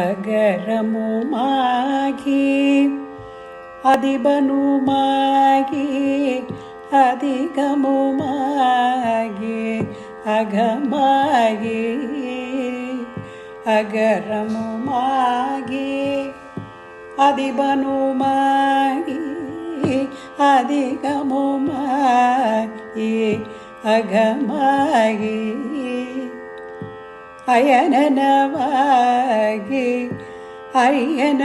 அகரமுமாகி அதிபனுமாகி அதிகமுமாகி அகமாகி அகரமுமாகி அதிபனுமாகி அதிகமுமாகி அகமாகி ಅಯನನವಾಗಿ ಅಯ್ಯನವಾಗಿ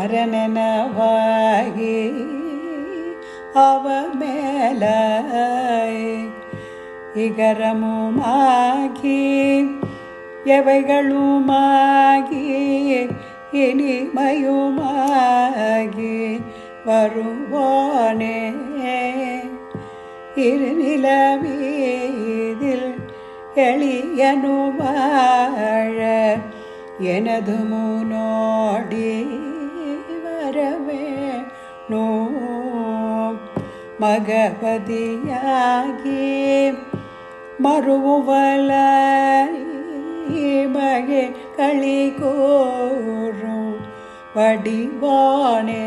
ಅರನನವಾಗಿ ಅವ ಮೇಲ ഇകരമുമാകി എവകളുമാകി ഇനിമയുമാകി വരുവോനെ. ഇരുനിലവേ எளியனு வாழ எனது முனோடி வரவே நோ மகபதியாகி மறுவல மகே களி கோரும் வடிவானே.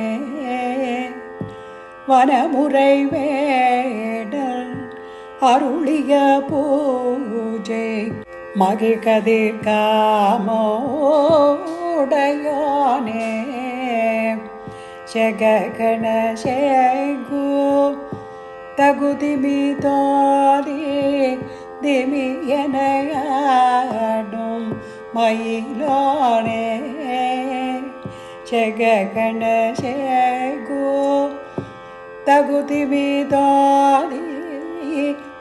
வனமுறைவே அருளிய பூஜை மகிழ்கதிர் காமோடையானே ஜககண சேகு தகுதிமி தோதி திமி எனையாடும் மயிலோனே ஜககண சேகு தகுதிமி தோதி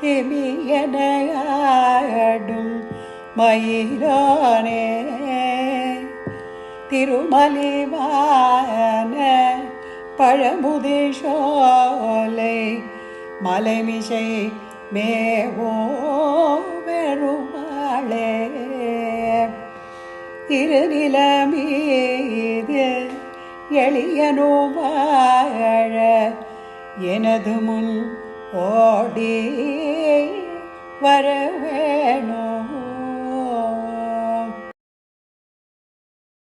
திமியனையாடும் மயிலோனே. திருமலிவான பழமுதிஷோலை மலைமிசை மேவோ பெருமாளே இருநிலமீது எளியனோ வாழ எனது முன் ஓடி வர வேணும்